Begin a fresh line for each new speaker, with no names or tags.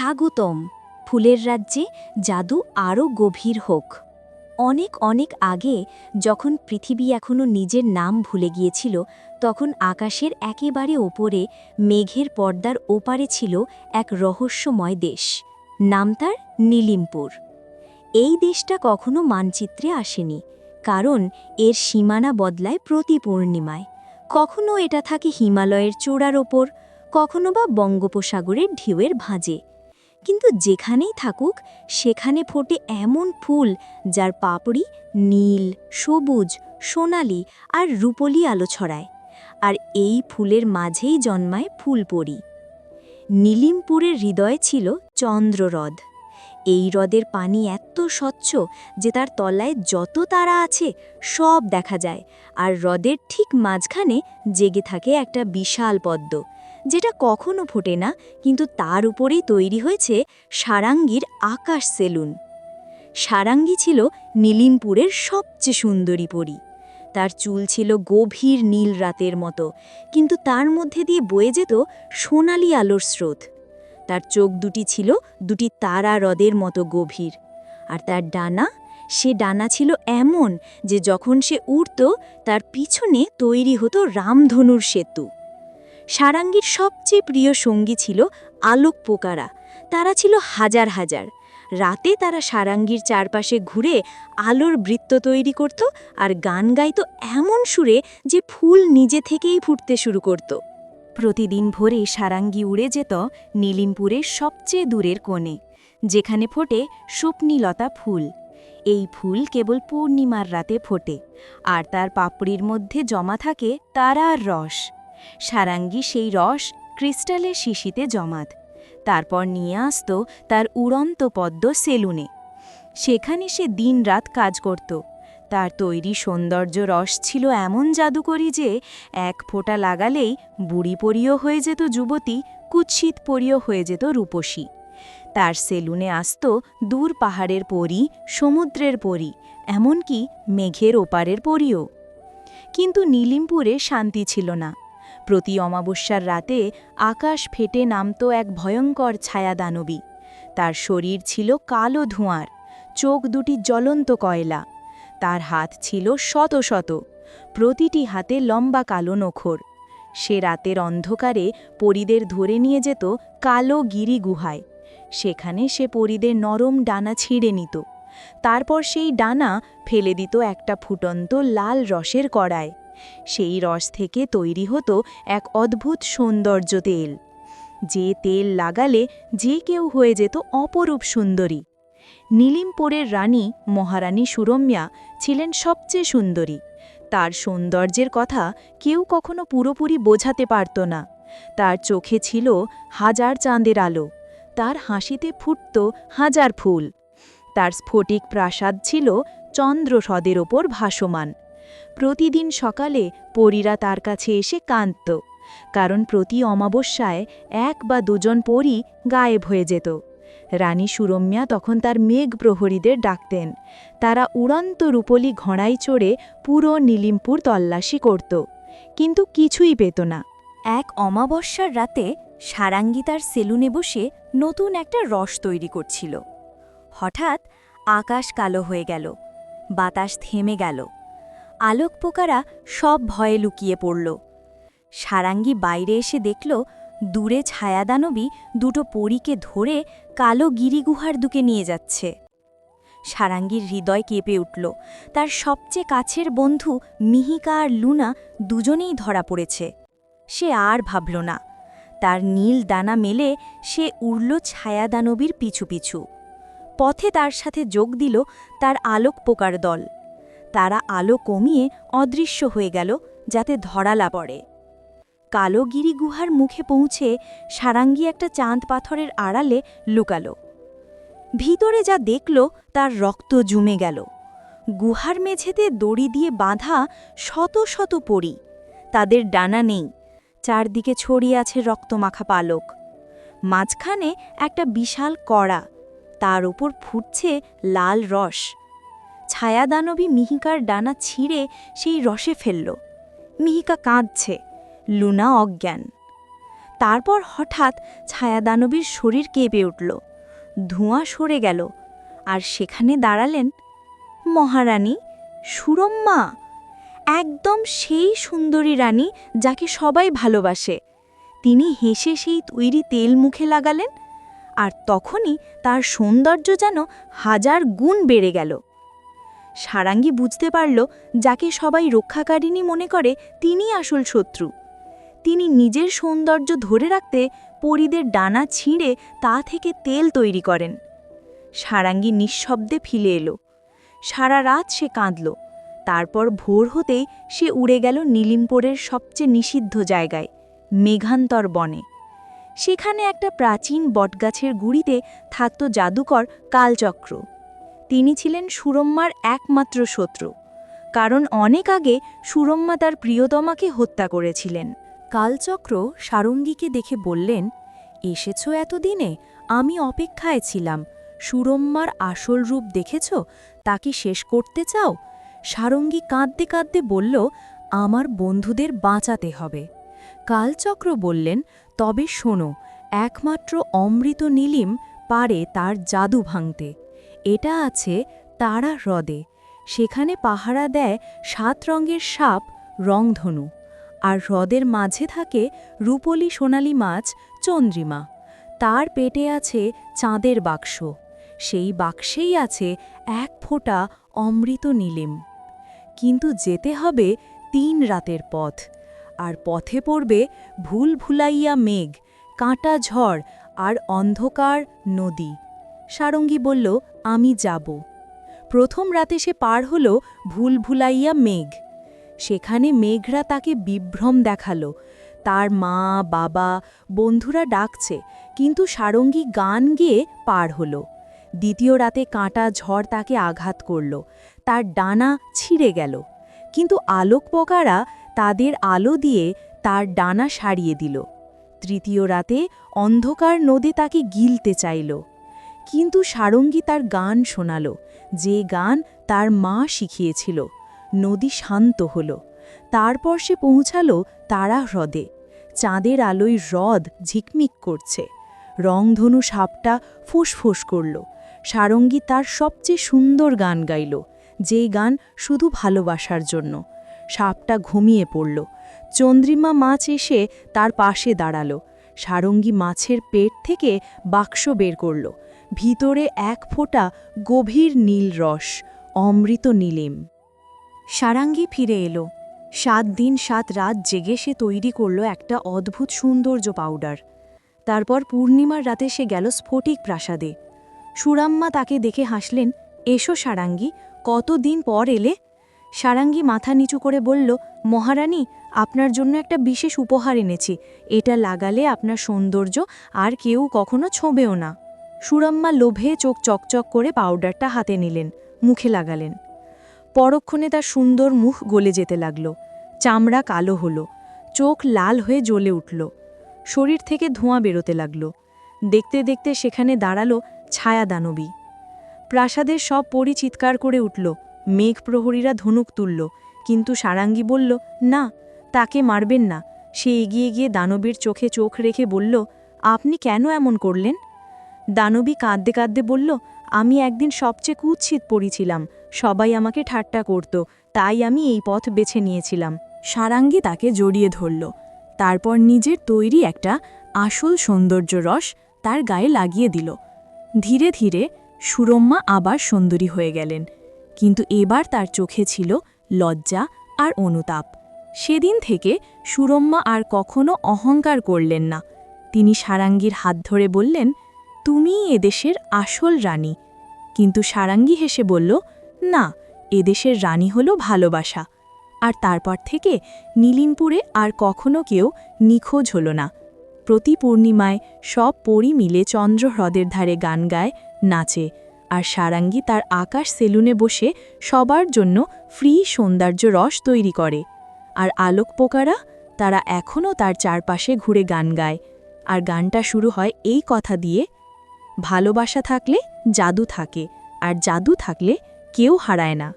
স্বাগতম। ফুলের রাজ্যে জাদু আরও গভীর হোক। অনেক অনেক আগে যখন পৃথিবী এখনও নিজের নাম ভুলে গিয়েছিল, তখন আকাশের একেবারে ওপরে মেঘের পর্দার ওপারে ছিল এক রহস্যময় দেশ। নাম তার নীলিমপুর। এই দেশটা কখনো মানচিত্রে আসেনি, কারণ এর সীমানা বদলায় প্রতি পূর্ণিমায়। কখনো এটা থাকে হিমালয়ের চূড়ার ওপর, কখনো বা বঙ্গোপসাগরের ঢেউয়ের ভাঁজে। কিন্তু যেখানেই থাকুক, সেখানে ফোটে এমন ফুল যার পাপড়ি নীল, সবুজ, সোনালি আর রূপলি আলো ছড়ায়। আর এই ফুলের মাঝেই জন্মায় ফুল ফুলপরি। নীলিমপুরের হৃদয়ে ছিল চন্দ্রহ্রদ এই হ্রদের পানি এত স্বচ্ছ যে তার তলায় যত তারা আছে সব দেখা যায়, আর হ্রদের ঠিক মাঝখানে জেগে থাকে একটা বিশাল পদ্ম। যেটা কখনো ফোটে না, কিন্তু তার উপরেই তৈরি হয়েছে সারাঙ্গীর আকাশ সেলুন। সারাঙ্গী ছিল নীলিমপুরের সবচেয়ে সুন্দরী পরী। তার চুল ছিল গভীর নীল রাতের মতো, কিন্তু তার মধ্যে দিয়ে বয়ে যেত সোনালি আলোর স্রোত। তার চোখ দুটি ছিল দুটি তারা হ্রদের মতো গভীর, আর তার ডানা, সে ডানা ছিল এমন যে যখন সে উড়ত, তার পিছনে তৈরি হতো রামধনুর সেতু। সারাঙ্গীর সবচেয়ে প্রিয় সঙ্গী ছিল আলোক পোকারা। তারা ছিল হাজার হাজার। রাতে তারা সারাঙ্গীর চারপাশে ঘুরে আলোর বৃত্ত তৈরি করত আর গান গাইত এমন সুরে যে ফুল নিজে থেকেই ফুটতে শুরু করত। প্রতিদিন ভোরে সারাঙ্গী উড়ে যেত নীলিমপুরের সবচেয়ে দূরের কোণে, যেখানে ফোটে স্বপ্নীলতা ফুল। এই ফুল কেবল পূর্ণিমার রাতে ফোটে, আর তার পাপড়ির মধ্যে জমা থাকে তারার রস। সারাঙ্গী সেই রস ক্রিস্টালের শিশিতে জমাত। তারপর নিয়ে আসত তার উড়ন্ত পদ্ম সেলুনে। সেখানে সে দিনরাত কাজ করত। তার তৈরি সৌন্দর্য রস ছিল এমন জাদুকরি যে, এক ফোঁটা লাগালেই বুড়ি পরিও হয়ে যেত যুবতী, কুৎসিত পরিও হয়ে যেত রূপসী। তার সেলুনে আসত দূর পাহাড়ের পরী, সমুদ্রের পরী, এমনকি মেঘের ওপারের পরীও। কিন্তু নীলিমপুরে শান্তি ছিল না। প্রতি অমাবস্যার রাতে আকাশ ফেটে নামত এক ভয়ঙ্কর ছায়া দানবী তার শরীর ছিল কালো ধোঁয়ার, চোখ দুটি জ্বলন্ত কয়লা। তার হাত ছিল শত শত, প্রতিটি হাতে লম্বা কালো নখর। সে রাতের অন্ধকারে পরিদের ধরে নিয়ে যেত কালো গিরি গুহায়। সেখানে সে পরিদের নরম ডানা ছিঁড়ে নিত। তারপর সেই ডানা ফেলে দিত একটা ফুটন্ত লাল রসের কড়ায়। সেই রস থেকে তৈরি হতো এক অদ্ভুত সৌন্দর্য তেল। যে তেল লাগালে যে কেউ হয়ে যেত অপরূপ সুন্দরী। নীলিমপুরের রানী, মহারানী সুরম্যা ছিলেন সবচেয়ে সুন্দরী। তার সৌন্দর্যের কথা কেউ কখনো পুরোপুরি বোঝাতে পারত না। তার চোখে ছিল হাজার চাঁদের আলো। তার হাসিতে ফুটত হাজার ফুল। তার স্ফটিক প্রাসাদ ছিল চন্দ্র হ্রদের ওপর ভাসমান। প্রতিদিন সকালে পরীরা তার কাছে এসে কাঁদত, কারণ প্রতি অমাবস্যায় এক বা দুজন পরী গায়েব হয়ে যেত। রানী সুরম্যা তখন তার মেঘ প্রহরীদের ডাকতেন। তারা উড়ন্ত রূপলি ঘোড়ায় চড়ে পুরো নীলিমপুর তল্লাশি করত, কিন্তু কিছুই পেত না। এক অমাবস্যার রাতে সারাঙ্গী তার সেলুনে বসে নতুন একটা রস তৈরি করছিল। হঠাৎ আকাশ কালো হয়ে গেল, বাতাস থেমে গেল। আলোক পোকারা সব ভয়ে লুকিয়ে পড়ল। সারাঙ্গী বাইরে এসে দেখল, দূরে ছায়াদানবী দুটো পরীকে ধরে কালো গিরিগুহার দুকে নিয়ে যাচ্ছে। সারাঙ্গীর হৃদয় কেঁপে উঠল। তার সবচেয়ে কাছের বন্ধু মিহিকা আর লুনা দুজনেই ধরা পড়েছে। সে আর ভাবল না। তার নীল দানা মেলে সে উড়ল ছায়াদানবীর পিছু পিছু। পথে তার সাথে যোগ দিল তার আলোক পোকার দল। তারা আলো কমিয়ে অদৃশ্য হয়ে গেল, যাতে ধরালা পড়ে। কালোগিরি গুহার মুখে পৌঁছে সারাঙ্গি একটা চাঁদ পাথরের আড়ালে লুকালো। ভিতরে যা দেখল, তার রক্ত জুমে গেল। গুহার মেঝেতে দড়ি দিয়ে বাঁধা শত শত পড়ি তাদের ডানা নেই, চারদিকে ছড়িয়ে আছে রক্তমাখা পালক। মাঝখানে একটা বিশাল কড়া, তার ওপর ফুটছে লাল রস। ছায়াদানবী মিহিকার ডানা ছিঁড়ে সেই রসে ফেলল। মিহিকা কাঁদছে, লুনা অজ্ঞান। তারপর হঠাৎ ছায়াদানবীর শরীর কেঁপে উঠল, ধোঁয়া সরে গেল, আর সেখানে দাঁড়ালেন, মহারানী, সুরম্মা, একদম সেই সুন্দরী রানী যাকে সবাই ভালোবাসে। তিনি হেসে সেই তৈরি তেল মুখে লাগালেন, আর তখনই তার সৌন্দর্য যেন হাজার গুণ বেড়ে গেল। সারাঙ্গী বুঝতে পারল যাকে সবাই রক্ষাকারিণী মনে করে তিনি আসল শত্রু। তিনি নিজের সৌন্দর্য ধরে রাখতে পরিদের ডানা ছিঁড়ে তা থেকে তেল তৈরি করেন। সারাঙ্গী নিঃশব্দে ফিলে এলো। সারা রাত সে কাঁদল। তারপর ভোর হতেই সে উড়ে গেল নীলিমপুরের সবচেয়ে নিষিদ্ধ জায়গায়, মেঘান্তর বনে। সেখানে একটা প্রাচীন বটগাছের গুড়িতে থাকত জাদুকর কালচক্র। তিনি ছিলেন সুরম্মার একমাত্র শত্রু, কারণ অনেক আগে সুরম্মা তার প্রিয়তমাকে হত্যা করেছিলেন। কালচক্র সারঙ্গীকে দেখে বললেন, এসেছ এতদিনে, আমি অপেক্ষায় ছিলাম। সুরম্মার আসল রূপ দেখেছ? তাকে শেষ করতে চাও? সারঙ্গী কাঁদতে কাঁদতে বলল, আমার বন্ধুদের বাঁচাতে হবে। কালচক্র বললেন, তবে শোনো, একমাত্র অমৃত নীলিম পারে তার জাদু ভাঙতে। এটা আছে তারা হ্রদে। সেখানে পাহারা দেয় সাত রঙের সাপ, রংধনু। আর হ্রদের মাঝে থাকে রূপলি সোনালি মাছ, চন্দ্রিমা। তার পেটে আছে চাঁদের বাক্স। সেই বাক্সেই আছে এক ফোঁটা অমৃত নীলিম। কিন্তু যেতে হবে তিন রাতের পথ। আর পথে পড়বে ভুল ভুলাইয়া মেঘ, কাঁটা ঝড় আর অন্ধকার নদী। সারঙ্গী বলল, আমি যাব। প্রথম রাতে সে পার হল ভুল ভুলাইয়া মেঘ। সেখানে মেঘরা তাকে বিভ্রম দেখাল। তার মা, বাবা, বন্ধুরা ডাকছে, কিন্তু সারঙ্গী গান গেয়ে পার হল। দ্বিতীয় রাতে কাঁটা ঝড় তাকে আঘাত করল। তার ডানা ছিঁড়ে গেল। কিন্তু আলোক পোকারা তাদের আলো দিয়ে তার ডানা সারিয়ে দিল। তৃতীয় রাতে অন্ধকার নদে তাকে গিলতে চাইল। কিন্তু সারঙ্গী তার গান শোনাল, যে গান তার মা শিখিয়েছিল। নদী শান্ত হল। তারপর সে পৌঁছালো তারা হ্রদে। চাঁদের আলোয় হ্রদ ঝিকমিক করছে। রংধনু সাপটা ফুসফুস করল। সারঙ্গী তার সবচেয়ে সুন্দর গান গাইল, যে গান শুধু ভালোবাসার জন্য। সাপটা ঘুমিয়ে পড়ল। চন্দ্রিমা মাছ এসে তার পাশে দাঁড়াল। সারঙ্গী মাছের পেট থেকে বাক্স বের করল। ভিতরে এক ফোঁটা গভীর নীল রস, অমৃত নীলিম। সারাঙ্গী ফিরে এলো। সাত দিন সাত রাত জেগে সে তৈরি করল একটা অদ্ভুত সৌন্দর্য পাউডার। তারপর পূর্ণিমার রাতে সে গেল স্ফটিক প্রাসাদে। সুরাম্মা তাকে দেখে হাসলেন, এসো সারাঙ্গী, কতদিন পর এলে? সারাঙ্গী মাথা নিচু করে বলল, মহারানী, আপনার জন্য একটা বিশেষ উপহার এনেছি। এটা লাগালে আপনার সৌন্দর্য আর কেউ কখনো ছোঁবেও না। সুরাম্মা লোভে চোখ চকচক করে পাউডারটা হাতে নিলেন, মুখে লাগালেন। পরক্ষণে তার সুন্দর মুখ গলে যেতে লাগল, চামড়া কালো হলো, চোখ লাল হয়ে জ্বলে উঠল। শরীর থেকে ধোঁয়া বেরোতে লাগল। দেখতে দেখতে সেখানে দাঁড়াল ছায়া দানবী প্রাসাদের সব পরি চিৎকার করে উঠল, মেঘ প্রহরীরা ধনুক তুলল, কিন্তু সারাঙ্গী বলল, না, তাকে মারবেন না। সে এগিয়ে গিয়ে দানবীর চোখে চোখ রেখে বলল, আপনি কেন এমন করলেন? দানবী কাঁদতে কাঁদতে বলল, আমি একদিন সবচেয়ে কুৎসিত পড়িছিলাম সবাই আমাকে ঠাট্টা করত, তাই আমি এই পথ বেছে নিয়েছিলাম। সারাঙ্গী তাকে জড়িয়ে ধরল। তারপর নিজের তৈরি একটা আসল সৌন্দর্য রস তার গায়ে লাগিয়ে দিল। ধীরে ধীরে সুরম্মা আবার সুন্দরী হয়ে গেলেন। কিন্তু এবার তার চোখে ছিল লজ্জা আর অনুতাপ। সেদিন থেকে সুরম্মা আর কখনো অহংকার করলেন না। তিনি সারাঙ্গীর হাত ধরে বললেন তুমিই এদেশের আসল রানী। কিন্তু সারাঙ্গী হেসে বলল, না, এদেশের রানী হলো ভালোবাসা। আর তারপর থেকে নীলিনপুরে আর কখনো কেউ নিখোঁজ হল না। প্রতি পূর্ণিমায় সব পরি মিলে চন্দ্র হ্রদের ধারে গান গায়, নাচে। আর সারাঙ্গী তার আকাশ সেলুনে বসে সবার জন্য ফ্রি সৌন্দর্য রস তৈরি করে। আর আলোক পোকারা, তারা এখনও তার চারপাশে ঘুরে গান গায়। আর গানটা শুরু হয় এই কথা দিয়ে ভালোবাসা থাকলে জাদু থাকে আর জাদু থাকলে কেউ হারায় না।